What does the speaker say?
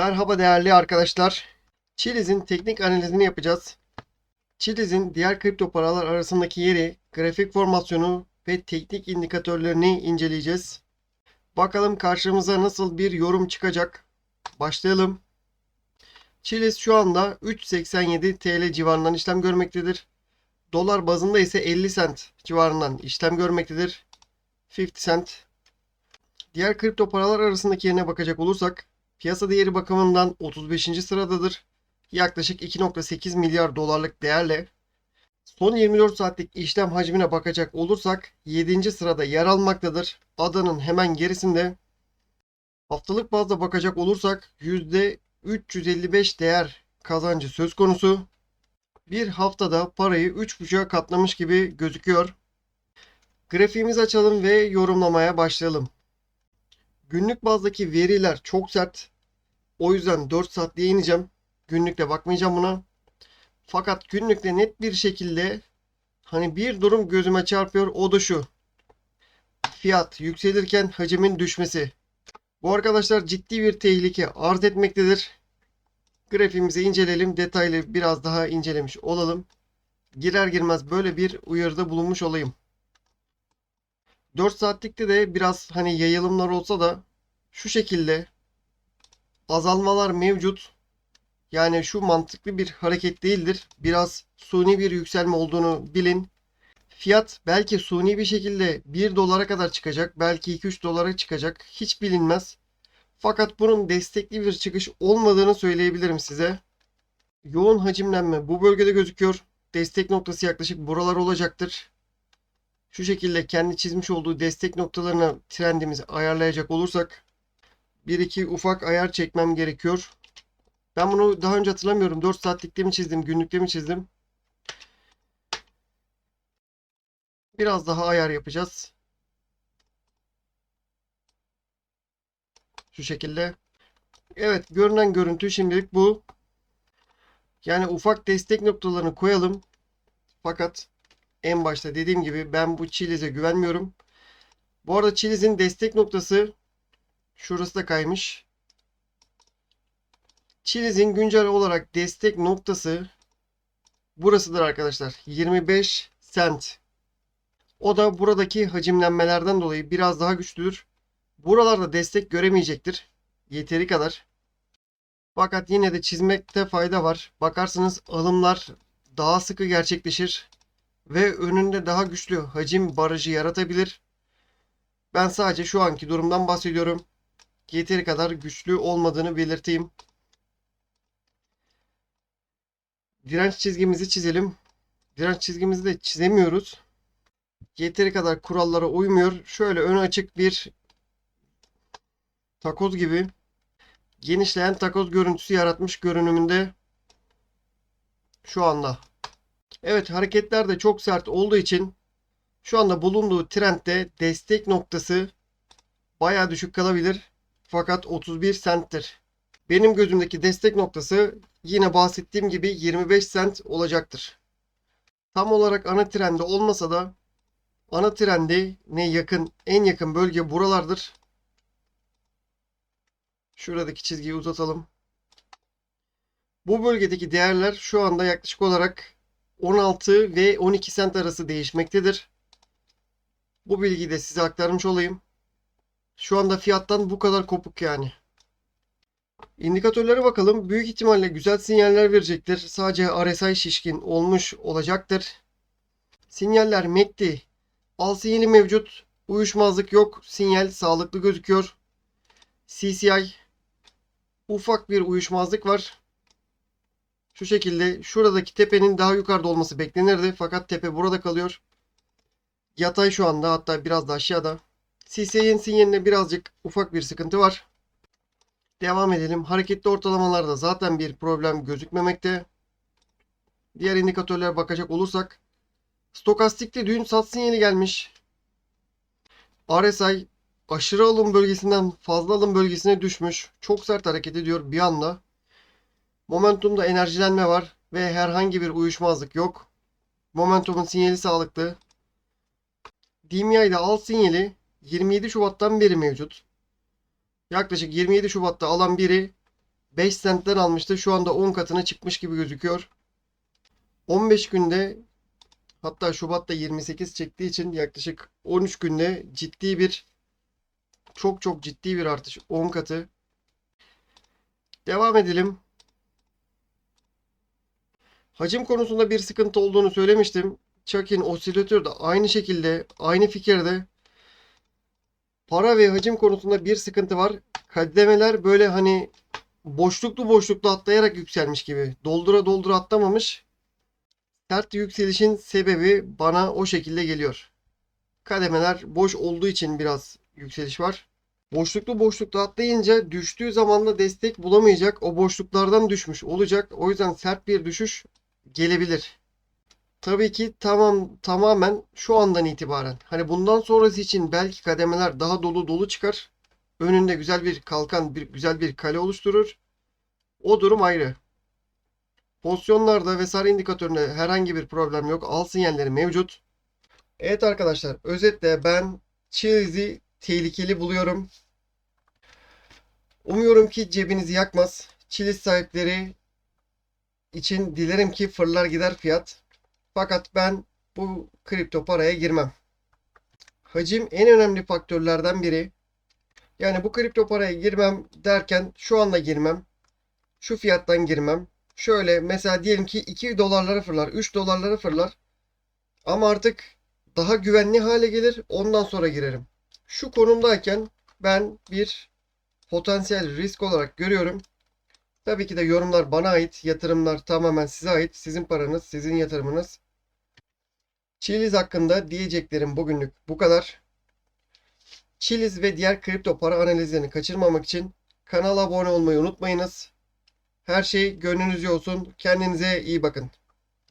Merhaba değerli arkadaşlar. Chiliz'in teknik analizini yapacağız. Chiliz'in diğer kripto paralar arasındaki yeri, grafik formasyonu ve teknik indikatörlerini inceleyeceğiz. Bakalım karşımıza nasıl bir yorum çıkacak. Başlayalım. Chiliz şu anda 3.87 TL civarından işlem görmektedir. Dolar bazında ise 50 cent civarından işlem görmektedir. 50 cent. Diğer kripto paralar arasındaki yerine bakacak olursak Piyasa değeri bakımından 35. sıradadır. Yaklaşık 2.8 milyar dolarlık değerle. Son 24 saatlik işlem hacmine bakacak olursak 7. sırada yer almaktadır. Adanın hemen gerisinde. Haftalık bazda bakacak olursak %355 değer kazancı söz konusu. Bir haftada parayı 3.5'a katlamış gibi gözüküyor. Grafiğimizi açalım ve yorumlamaya başlayalım. Günlük bazdaki veriler çok sert. O yüzden 4 saatliğe ineceğim. Günlükte bakmayacağım buna. Fakat günlükte net bir şekilde hani bir durum gözüme çarpıyor. O da şu. Fiyat yükselirken hacmin düşmesi. Bu arkadaşlar ciddi bir tehlike arz etmektedir. Grafiğimizi inceleyelim. Detaylı biraz daha incelemiş olalım. Girer girmez böyle bir uyarıda bulunmuş olayım. 4 saatlikte de biraz hani yayılımlar olsa da şu şekilde azalmalar mevcut. Yani şu mantıklı bir hareket değildir. Biraz suni bir yükselme olduğunu bilin. Fiyat belki suni bir şekilde 1 dolara kadar çıkacak. Belki 2-3 dolara çıkacak. Hiç bilinmez. Fakat bunun destekli bir çıkış olmadığını söyleyebilirim size. Yoğun hacimlenme bu bölgede gözüküyor. Destek noktası yaklaşık buralar olacaktır. Şu şekilde kendi çizmiş olduğu destek noktalarına trendimizi ayarlayacak olursak bir iki ufak ayar çekmem gerekiyor. Ben bunu daha önce hatırlamıyorum. 4 saatlikte mi çizdim, günlükte mi çizdim? Biraz daha ayar yapacağız. Şu şekilde. Evet, görünen görüntü şimdilik bu. Yani ufak destek noktalarını koyalım. Fakat en başta dediğim gibi ben bu Chiliz'e güvenmiyorum. Bu arada Chiliz'in destek noktası şurası da kaymış. Chiliz'in güncel olarak destek noktası burasıdır arkadaşlar. 25 cent. O da buradaki hacimlenmelerden dolayı biraz daha güçlüdür. Buralarda destek göremeyecektir. Yeteri kadar. Fakat yine de çizmekte fayda var. Bakarsınız alımlar daha sıkı gerçekleşir ve önünde daha güçlü hacim barajı yaratabilir. Ben sadece şu anki durumdan bahsediyorum. Yeteri kadar güçlü olmadığını belirteyim. Direnç çizgimizi çizelim. Direnç çizgimizi de çizemiyoruz. Yeteri kadar kurallara uymuyor. Şöyle önü açık bir takoz gibi genişleyen takoz görüntüsü yaratmış görünümünde şu anda. Evet hareketler de çok sert olduğu için şu anda bulunduğu trendde destek noktası baya düşük kalabilir. Fakat 31 centtir. Benim gözümdeki destek noktası yine bahsettiğim gibi 25 cent olacaktır. Tam olarak ana trende olmasa da ana trende ne yakın en yakın bölge buralardır. Şuradaki çizgiyi uzatalım. Bu bölgedeki değerler şu anda yaklaşık olarak 16 ve 12 sent arası değişmektedir. Bu bilgiyi de size aktarmış olayım. Şu anda fiyattan bu kadar kopuk yani. İndikatörlere bakalım. Büyük ihtimalle güzel sinyaller verecektir. Sadece RSI şişkin olmuş olacaktır. Sinyaller MACD. Al sinyali mevcut. Uyuşmazlık yok. Sinyal sağlıklı gözüküyor. CCI. Ufak bir uyuşmazlık var. Şu şekilde şuradaki tepenin daha yukarıda olması beklenirdi. Fakat tepe burada kalıyor. Yatay şu anda hatta biraz da aşağıda. CCI'nin sinyalinde birazcık ufak bir sıkıntı var. Devam edelim. Hareketli ortalamalarda zaten bir problem gözükmemekte. Diğer indikatörlere bakacak olursak. Stokastikte dün sat sinyali gelmiş. RSI aşırı alım bölgesinden fazla alım bölgesine düşmüş. Çok sert hareket ediyor bir anda. Momentumda enerjilenme var ve herhangi bir uyuşmazlık yok. Momentumun sinyali sağlıklı. DMI'de al sinyali 27 Şubat'tan beri mevcut. Yaklaşık 27 Şubat'ta alan biri 5 centten almıştı. Şu anda 10 katına çıkmış gibi gözüküyor. 15 günde hatta Şubat'ta 28 çektiği için yaklaşık 13 günde ciddi bir çok çok ciddi bir artış. 10 katı. Devam edelim. Hacim konusunda bir sıkıntı olduğunu söylemiştim. Chuck'in osilatörü de aynı şekilde, aynı fikirde. Para ve hacim konusunda bir sıkıntı var. Kademeler böyle hani boşluklu boşluklu atlayarak yükselmiş gibi. Doldura doldura atlamamış. Sert yükselişin sebebi bana o şekilde geliyor. Kademeler boş olduğu için biraz yükseliş var. Boşluklu boşluklu atlayınca düştüğü zaman da destek bulamayacak. O boşluklardan düşmüş olacak. O yüzden sert bir düşüş gelebilir. Tabii ki tamam tamamen şu andan itibaren. Hani bundan sonrası için belki kademeler daha dolu dolu çıkar. Önünde güzel bir kalkan, bir güzel bir kale oluşturur. O durum ayrı. Pozisyonlarda vesaire indikatöründe herhangi bir problem yok. Al sinyalleri mevcut. Evet arkadaşlar özetle ben Chili'si tehlikeli buluyorum. Umuyorum ki cebinizi yakmaz. Chiliz sahipleri için dilerim ki fırlar gider fiyat. Fakat ben bu kripto paraya girmem. Hacim en önemli faktörlerden biri. Yani bu kripto paraya girmem derken şu anda girmem. Şu fiyattan girmem. Şöyle mesela diyelim ki 2 dolarlara fırlar, 3 dolarlara fırlar. Ama artık daha güvenli hale gelir. Ondan sonra girerim. Şu konumdayken ben bir potansiyel risk olarak görüyorum. Tabii ki de yorumlar bana ait, yatırımlar tamamen size ait. Sizin paranız, sizin yatırımınız. Chiliz hakkında diyeceklerim bugünlük bu kadar. Chiliz ve diğer kripto para analizlerini kaçırmamak için kanala abone olmayı unutmayınız. Her şey gönlünüzce olsun. Kendinize iyi bakın.